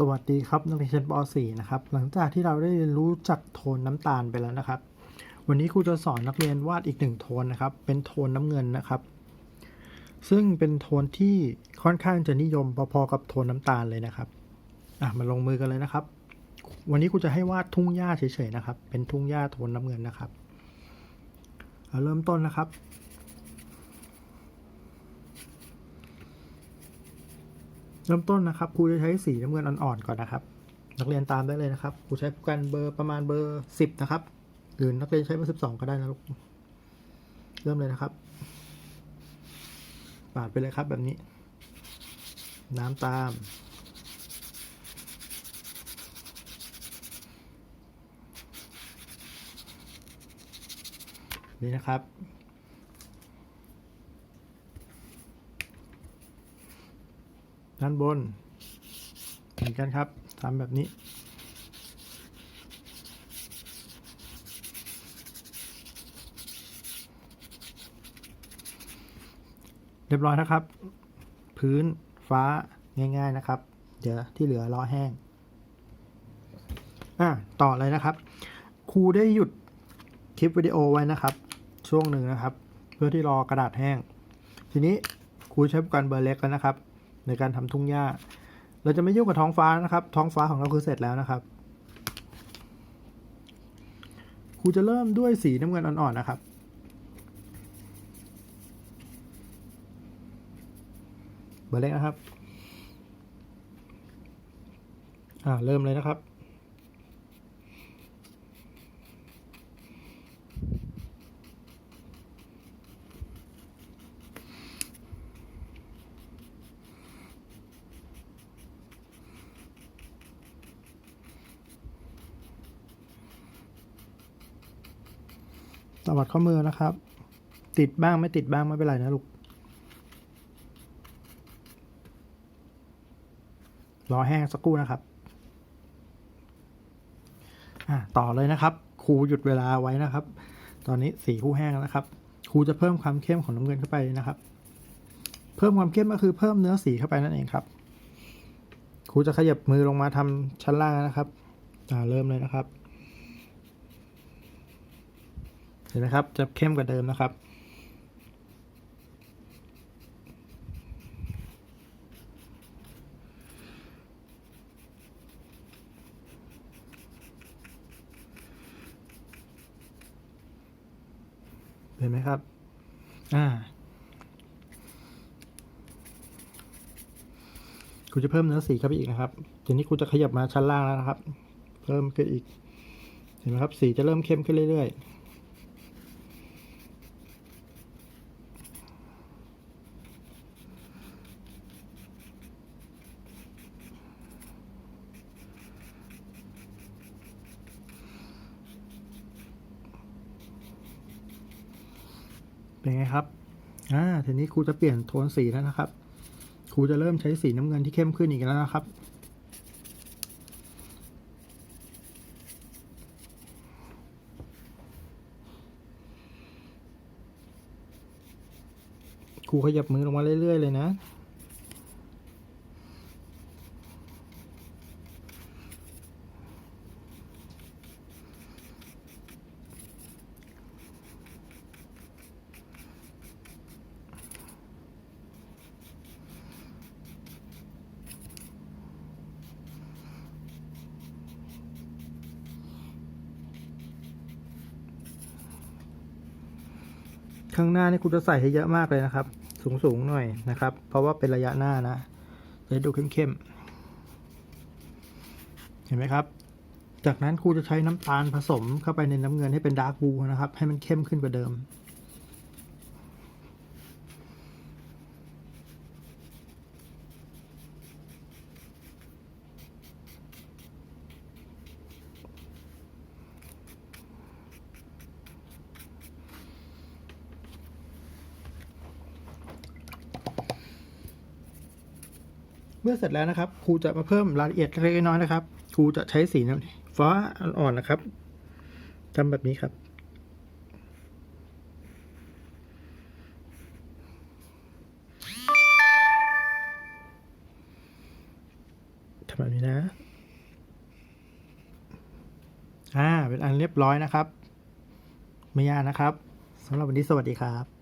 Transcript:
สวัสดีครับนักเรียนชั้นป .4 นะครับหลังจากที่เราได้เรียนรู้จักโทนน้ำตาลไปแล้วนะครับ วันนี้ครูจะสอนนักเรียนวาดอีกหนึ่งโทนนะครับ เป็นโทนน้ำเงินนะครับ ซึ่งเป็นโทนที่ค่อนข้างจะนิยมพอๆกับโทนน้ำตาลเลยนะครับอะมาลงมือกันเลยนะครับ วันนี้ครูจะให้วาดทุ่งหญ้าเฉยๆนะครับ เป็นทุ่งหญ้าโทนน้ำเงินนะครับเอาเริ่มต้นนะครับ เริ่มต้นนะครับครูจะใช้สีน้ำเงินอ่อนๆก่อนนะครับ นักเรียนตามได้เลยนะครับครูใช้กันเบอร์ประมาณเบอร์สิบนะครับ หรือนักเรียนใช้เบอร์สิบสองก็ได้นะลูกเริ่มเลยนะครับปาดไปเลยครับแบบนี้ น้ำตามนี่นะครับ ด้านบน เหมือนกันครับทำแบบนี้ เรียบร้อยนะครับ พื้นฟ้าง่ายๆนะครับ เดี๋ยวที่เหลือรอแห้งอะต่อเลยนะครับ ครูได้หยุดคลิปวิดีโอไว้นะครับ ช่วงหนึ่งนะครับ เพื่อที่รอกระดาษแห้ง ทีนี้ครูใช้ปกรมเบอร์เล็กแล้วนะครับ ในการทำทุ่งหญ้า เราจะไม่ยุ่งกับท้องฟ้านะครับ ท้องฟ้าของเราคือเสร็จแล้วนะครับ ครูจะเริ่มด้วยสีน้ำเงินอ่อนๆนะครับเบอร์เล็กนะครับ อ่า เริ่มเลยนะครับ ตวัดข้อมือนะครับ ติดบ้างไม่ติดบ้างไม่เป็นไรนะลูก รอแห้งสักครู่นะครับ อะต่อเลยนะครับ ครูหยุดเวลาไว้นะครับ ตอนนี้สีคู่แห้งแล้วนะครับ ครูจะเพิ่มความเข้มของน้ำเงินเข้าไปนะครับ เพิ่มความเข้มก็คือเพิ่มเนื้อสีเข้าไปนั่นเองครับ ครูจะขยับมือลงมาทำชั้นล่างนะครับ อ่าเริ่มเลยนะครับ เห็นไหมครับ จะเข้มกว่าเดิมนะครับ เห็นไหมครับ อ่าครูจะเพิ่มเนื้อสีเข้าไปอีกนะครับ ทีนี้ครูจะขยับมาชั้นล่างแล้วนะครับ เพิ่มขึ้นอีก เห็นไหมครับ สีจะเริ่มเข้มขึ้นเรื่อยๆ เป็นไงครับ อ่า ทีนี้ครูจะเปลี่ยนโทนสีแล้วนะครับ ครูจะเริ่มใช้สีน้ำเงินที่เข้มขึ้นอีกแล้วนะครับ ครูขยับมือลงมาเรื่อยๆเลยนะ ข้างหน้านี่ครูจะใส่ให้เยอะมากเลยนะครับ สูงสูงหน่อยนะครับ เพราะว่าเป็นระยะหน้านะจะได้ดูเข้มเห็นไหมครับ จากนั้นครูจะใช้น้ำตาลผสมเข้าไปในน้ำเงินให้เป็นดาร์กบลูนะครับ ให้มันเข้มขึ้นกว่าเดิม มื่อเสร็จแล้วนะครับครูจะมาเพิ่มรายละเอียดเล็กน้อยนะครับครูจะใช้สีน้ำฟ้าอ่อนๆนะครับทำแบบนี้ครับ ทำแบบนี้นะ อ่า เป็นอันเรียบร้อยนะครับ ไม่ยากนะครับสำหรับวันนี้สวัสดีครับ